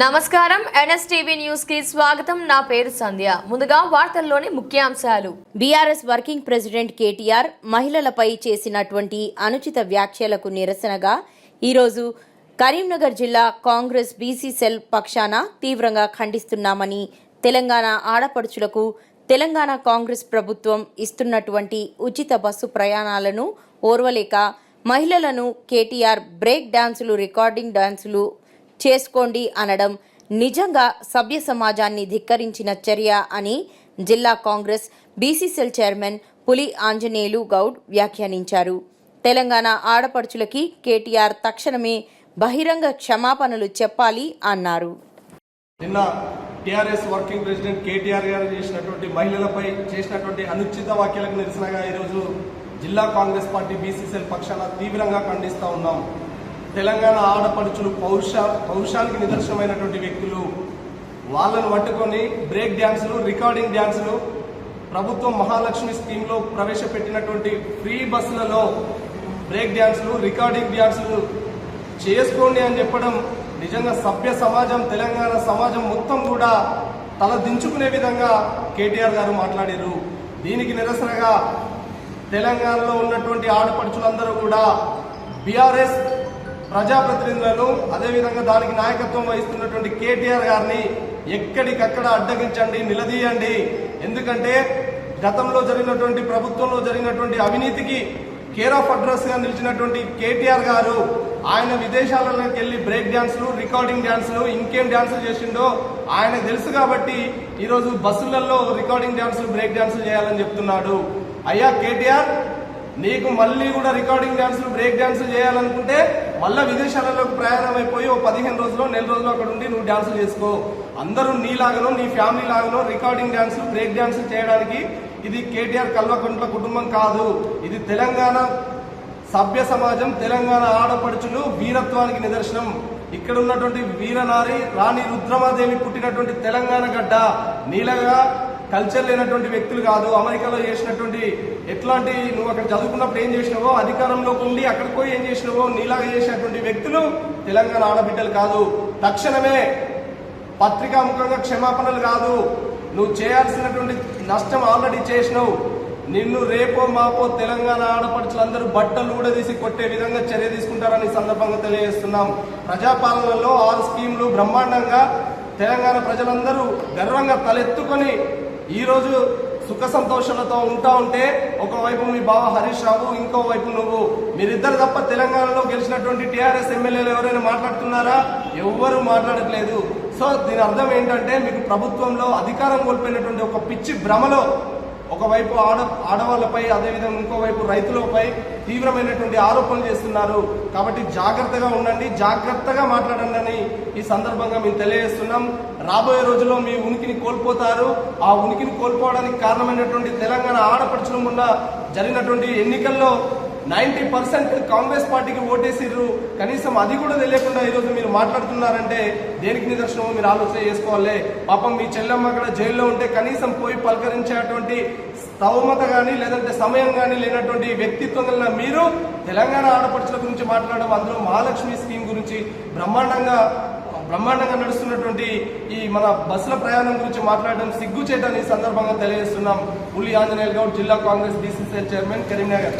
నమస్కారం. ఎన్ఎస్టీవీ న్యూస్కి స్వాగతం. నా పేరు సంధ్య. ముందుగా వార్తల్లోని ముఖ్యాంశాలు. బీఆర్ఎస్ వర్కింగ్ ప్రెసిడెంట్ కేటీఆర్ మహిళలపై చేసినటువంటి అనుచిత వ్యాఖ్యలకు నిరసనగా ఈరోజు కరీంనగర్ జిల్లా కాంగ్రెస్ బీసీ సెల్ పక్షాన తీవ్రంగా ఖండిస్తున్నామని తెలంగాణ ఆడపడుచులకు తెలంగాణ కాంగ్రెస్ ప్రభుత్వం ఇస్తున్నటువంటి ఉచిత బస్సు ప్రయాణాలను ఓర్వలేక మహిళలను కేటీఆర్ బ్రేక్ డాన్సులు రికార్డింగ్ డాన్సులు చేసుకోండి అనడం నిజంగా సభ్య సమాజాన్ని ధిక్కరించిన చర్య అని జిల్లా కాంగ్రెస్ బీసీసీఎల్ చైర్మన్ పులి ఆంజనేయులు గౌడ్ వ్యాఖ్యానించారు. తెలంగాణ ఆడపడుచులకి కేటీఆర్ తక్షణమే బహిరంగ క్షమాపణలు చెప్పాలి అన్నారు. నిన్న టీఆర్ఎస్ వర్కింగ్ ప్రెసిడెంట్ కేటీఆర్ గారు చేసినటువంటి మహిళలపై చేసినటువంటి అనుచిత వ్యాఖ్యలకు నిరసనగా ఈరోజు జిల్లా కాంగ్రెస్ పార్టీ బీసీసీఎల్ పక్షాన తీవ్రంగా ఖండిస్తూ ఉన్నాం. తెలంగాణ ఆడపడుచులు పౌష పౌషానికి నిదర్శనమైనటువంటి వ్యక్తులు. వాళ్ళను పట్టుకొని బ్రేక్ డ్యాన్సులు రికార్డింగ్ డ్యాన్సులు ప్రభుత్వం మహాలక్ష్మి స్కీమ్లో ప్రవేశపెట్టినటువంటి ఫ్రీ బస్సులలో బ్రేక్ డ్యాన్సులు రికార్డింగ్ డ్యాన్సులు చేసుకోండి అని చెప్పడం నిజంగా సభ్య సమాజం తెలంగాణ సమాజం మొత్తం కూడా తల దించుకునే విధంగా కేటీఆర్ గారు మాట్లాడారు. దీనికి నిరసనగా తెలంగాణలో ఉన్నటువంటి ఆడపడుచులందరూ కూడా బీఆర్ఎస్ ప్రజాప్రతినిధులను అదేవిధంగా దానికి నాయకత్వం వహిస్తున్నటువంటి కేటీఆర్ గారిని ఎక్కడికక్కడ అడ్డగించండి నిలదీయండి. ఎందుకంటే గతంలో జరిగినటువంటి ప్రభుత్వంలో జరిగినటువంటి అవినీతికి కేర్ ఆఫ్ అడ్రస్గా నిలిచినటువంటి కేటీఆర్ గారు ఆయన విదేశాలలోకి వెళ్ళి బ్రేక్ డ్యాన్స్లు రికార్డింగ్ డ్యాన్స్లు ఇంకేం డ్యాన్సులు చేసిండో ఆయన తెలుసు కాబట్టి ఈరోజు బస్సులలో రికార్డింగ్ డ్యాన్సులు బ్రేక్ డ్యాన్సులు చేయాలని చెప్తున్నాడు. అయ్యా కేటీఆర్ నీకు మళ్ళీ కూడా రికార్డింగ్ డ్యాన్సులు బ్రేక్ డ్యాన్సులు చేయాలనుకుంటే మళ్ళీ విదేశాలలోకి ప్రయాణం అయిపోయి ఓ పదిహేను రోజులు నెల రోజులు అక్కడ ఉండి నువ్వు డ్యాన్సులు చేసుకో. అందరూ నీలాగనో నీ ఫ్యామిలీ లాగనో రికార్డింగ్ డ్యాన్సులు బ్రేక్ డ్యాన్సులు చేయడానికి ఇది కేటీఆర్ కల్వకుంట్ల కుటుంబం కాదు. ఇది తెలంగాణ సభ్య సమాజం తెలంగాణ ఆడపడుచులు వీరత్వానికి నిదర్శనం. ఇక్కడ ఉన్నటువంటి వీరనారి రాణి రుద్రమాదేవి పుట్టినటువంటి తెలంగాణ గడ్డ నీలగా కల్చర్ లేనటువంటి వ్యక్తులు కాదు అమెరికాలో చేసినటువంటి ఎట్లాంటి నువ్వు అక్కడ చదువుకున్నప్పుడు ఏం చేసినావో అధికారంలోకి ఉండి అక్కడికి పోయి ఏం చేసినావో నీలాగా చేసినటువంటి వ్యక్తులు తెలంగాణ ఆడబిడ్డలు కాదు. తక్షణమే పత్రికాముఖంగా క్షమాపణలు కాదు. నువ్వు చేయాల్సినటువంటి నష్టం ఆల్రెడీ చేసినావు. నిన్ను రేపో మాపో తెలంగాణ ఆడపడుచులందరూ బట్టలు కూడా తీసి కొట్టే విధంగా చర్య తీసుకుంటారని సందర్భంగా తెలియజేస్తున్నాం. ప్రజాపాలనలో ఆరు స్కీములు బ్రహ్మాండంగా తెలంగాణ ప్రజలందరూ గర్వంగా తలెత్తుకొని ఈరోజు సుఖ సంతోషాలతో ఉంటా ఉంటే ఒకవైపు మీ బావ హరీష్ రావు ఇంకోవైపు నువ్వు. మీరిద్దరు తప్ప తెలంగాణలో గెలిచినటువంటి టీఆర్ఎస్ ఎమ్మెల్యేలు ఎవరైనా మాట్లాడుతున్నారా? ఎవ్వరూ మాట్లాడట్లేదు. సో దీని అర్థం ఏంటంటే మీకు ప్రభుత్వంలో అధికారం కోల్పోయినటువంటి ఒక పిచ్చి భ్రమలో ఒకవైపు ఆడ ఆడవాళ్ళపై అదేవిధంగా ఇంకోవైపు రైతులపై తీవ్రమైనటువంటి ఆరోపణలు చేస్తున్నారు. కాబట్టి జాగ్రత్తగా ఉండండి జాగ్రత్తగా మాట్లాడండి అని ఈ సందర్భంగా మేము తెలియజేస్తున్నాం. రాబోయే రోజుల్లో మీ ఉనికిని కోల్పోతారు. ఆ ఉనికిని కోల్పోవడానికి కారణమైనటువంటి తెలంగాణ ఆడపడుచుల మొన్న జరిగినటువంటి ఎన్నికల్లో నైంటీ పర్సెంట్ కాంగ్రెస్ పార్టీకి ఓటేసిర్రు. కనీసం అది కూడా తెలియకుండా ఈరోజు మీరు మాట్లాడుతున్నారంటే దేనికి నిదర్శనమో మీరు ఆలోచన చేసుకోవాలి. పాపం మీ చెల్లెమ్మ అక్కడ జైల్లో ఉంటే కనీసం పోయి పలకరించేటువంటి స్తవమత కానీ లేదంటే సమయం కానీ లేనటువంటి వ్యక్తిత్వం కలిగిన మీరు తెలంగాణ ఆడపడుచుల గురించి మాట్లాడడం అందులో మహాలక్ష్మి స్కీమ్ గురించి బ్రహ్మాండంగా బ్రహ్మాండంగా నడుస్తున్నటువంటి ఈ మన బస్సుల ప్రయాణం గురించి మాట్లాడడం సిగ్గు ఈ సందర్భంగా తెలియజేస్తున్నాం. ఉల్లి ఆంజనేయులు గౌడ్ జిల్లా కాంగ్రెస్ బీసీసీఎల్ చైర్మన్ కరీంనగర్.